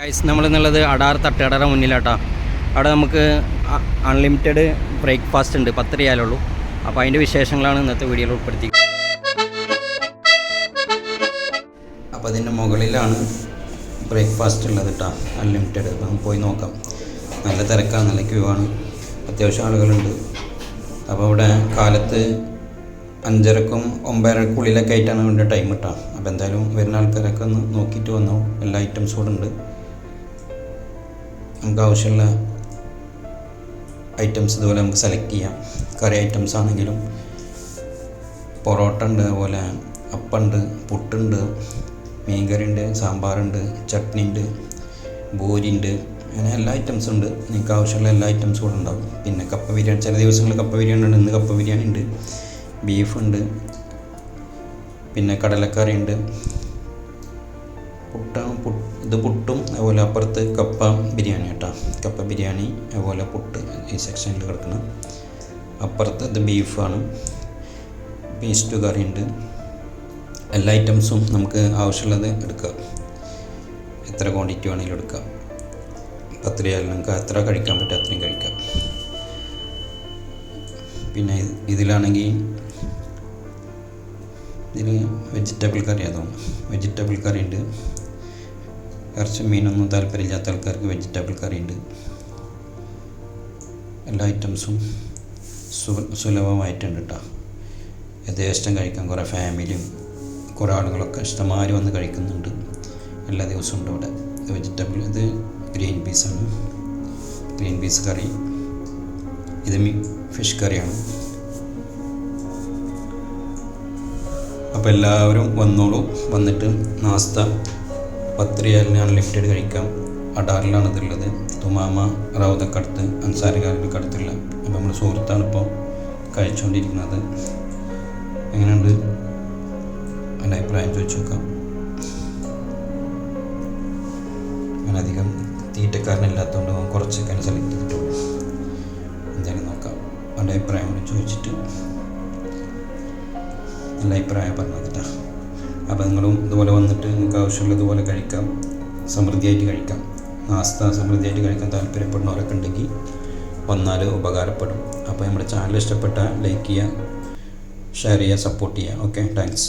Guys നമ്മളെന്നുള്ളത് അടാർ തട്ടുകടയുടെ മുന്നിലാട്ടാ. അവിടെ നമുക്ക് unlimited breakfast ഉണ്ട്. പത്ത് റിയാലുള്ളൂ അപ്പോൾ അതിന്റെ വിശേഷങ്ങളാണ് ഇന്നത്തെ വീഡിയോയിൽ ഉൾപ്പെടുത്തി. അപ്പോൾ അതിന്റെ മുകളിലാണ് ബ്രേക്ക്ഫാസ്റ്റ് ഉള്ളത് കേട്ടോ അൺലിമിറ്റഡ് നമുക്ക് പോയി നോക്കാം. നല്ല തിരക്കാണ് നല്ല ക്യൂ ആണ്. അത്യാവശ്യം ആളുകളുണ്ട്. അപ്പോൾ ഇവിടെ കാലത്ത് അഞ്ചരക്കും ഒമ്പതരക്കുള്ളിലൊക്കെ ആയിട്ടാണ് വേണ്ട ടൈം കിട്ടുക അപ്പോൾ എന്തായാലും വരുന്ന ആൾക്കാരൊക്കെ ഒന്ന് നോക്കിയിട്ട് വന്നോ. എല്ലാ ഐറ്റംസും കൂടെ ഉണ്ട്. നമുക്ക് ആവശ്യമുള്ള ഐറ്റംസ് ഇതുപോലെ നമുക്ക് സെലക്ട് ചെയ്യാം. കറി ഐറ്റംസ് ആണെങ്കിലും പൊറോട്ട ഉണ്ട് അതുപോലെ അപ്പുണ്ട് പുട്ടുണ്ട് മീൻകറി ഉണ്ട് സാമ്പാറുണ്ട് ചട്നി ഉണ്ട് ബോരി ഉണ്ട്. അങ്ങനെ എല്ലാ ഐറ്റംസും ഉണ്ട്. നിങ്ങൾക്ക് ആവശ്യമുള്ള എല്ലാ ഐറ്റംസും കൂടെ ഉണ്ടാവും. പിന്നെ കപ്പ ബിരിയാണി ചില ദിവസങ്ങളിൽ കപ്പ ബിരിയാണി ഉണ്ട് ഇന്ന് കപ്പ ബിരിയാണി ഉണ്ട്. ബീഫ് ഉണ്ട്. പിന്നെ കടലക്കറി ഉണ്ട്. പുട്ട പുട്ട് ഇത് പുട്ടും അതുപോലെ അപ്പുറത്ത് കപ്പ ബിരിയാണി കേട്ടോ. കപ്പ ബിരിയാണി അതുപോലെ പുട്ട് ഈ സെക്ഷനിൽ കിടക്കണം. അപ്പുറത്ത് ഇത് ബീഫാണ്. പേസ്റ്റ് കറി ഉണ്ട് എല്ലാ ഐറ്റംസും നമുക്ക് ആവശ്യമുള്ളത് എടുക്കാം. എത്ര ക്വാണ്ടിറ്റി വേണമെങ്കിലും എടുക്കാം. പത്ത് രൂപ നമുക്ക് എത്ര കഴിക്കാൻ പറ്റും അത്രയും കഴിക്കാം. പിന്നെ ഇത് ഇതിലാണെങ്കിൽ ഇതിൽ വെജിറ്റബിൾ കറി അതോ വെജിറ്റബിൾ കറി ഉണ്ട്. ഇറച്ചി മീനൊന്നും താല്പര്യമില്ലാത്ത ആൾക്കാർക്ക് വെജിറ്റബിൾ കറി ഉണ്ട് എല്ലാ ഐറ്റംസും സുലഭമായിട്ടുണ്ട് കേട്ടോ യഥേഷ്ടം കഴിക്കാൻ കുറേ ഫാമിലിയും കുറേ ആളുകളൊക്കെ ഇഷ്ടംമാതിരി വന്ന് കഴിക്കുന്നുണ്ട്. എല്ലാ ദിവസവും ഉണ്ട് ഇവിടെ. വെജിറ്റബിൾ ഇത് ഗ്രീൻ പീസാണ് ഗ്രീൻ പീസ് കറി. ഇത് മീ ഫിഷ് കറിയാണ്. അപ്പോൾ എല്ലാവരും വന്നോളൂ. വന്നിട്ട് നാസ്ത പത്ത് റിയാലിന് അൺലിമിറ്റഡ് കഴിക്കാം. അഡാറിലാണ് ഇതുള്ളത് തുമാമ റൗദക്കടുത്ത് അൻസാരിക്കാരുടെ അടുത്തുള്ള അപ്പോൾ നമ്മുടെ സുഹൃത്താണ് ഇപ്പോൾ കഴിച്ചുകൊണ്ടിരിക്കുന്നത് എങ്ങനെയുണ്ട്? എന്റെ അഭിപ്രായം ചോദിച്ചു നോക്കാം. ഞാൻ അധികം തീറ്റക്കാരനില്ലാത്തതുകൊണ്ട് ഞാൻ കുറച്ചൊക്കെയാണ് സെലക്ട് ചെയ്തിട്ടുള്ളൂ. എന്തായാലും നോക്കാം. എന്റെ അഭിപ്രായം കൂടി ചോദിച്ചിട്ട് നല്ല അഭിപ്രായം പറഞ്ഞു കേട്ടോ. അപ്പോൾ ഇതുപോലെ വന്നിട്ട് നിങ്ങൾക്ക് ആവശ്യമുള്ളതുപോലെ കഴിക്കാം. സമൃദ്ധിയായിട്ട് കഴിക്കാം. നാസ്ത സമൃദ്ധിയായിട്ട് കഴിക്കാൻ താല്പര്യപ്പെടുന്നവരൊക്കെ ഉണ്ടെങ്കിൽ വന്നാൽ ഉപകാരപ്പെടും. അപ്പോൾ നമ്മുടെ ചാനൽ ഇഷ്ടപ്പെട്ടാൽ ലൈക്ക് ചെയ്യുക ഷെയർ ചെയ്യുക സപ്പോർട്ട് ചെയ്യുക. Okay thanks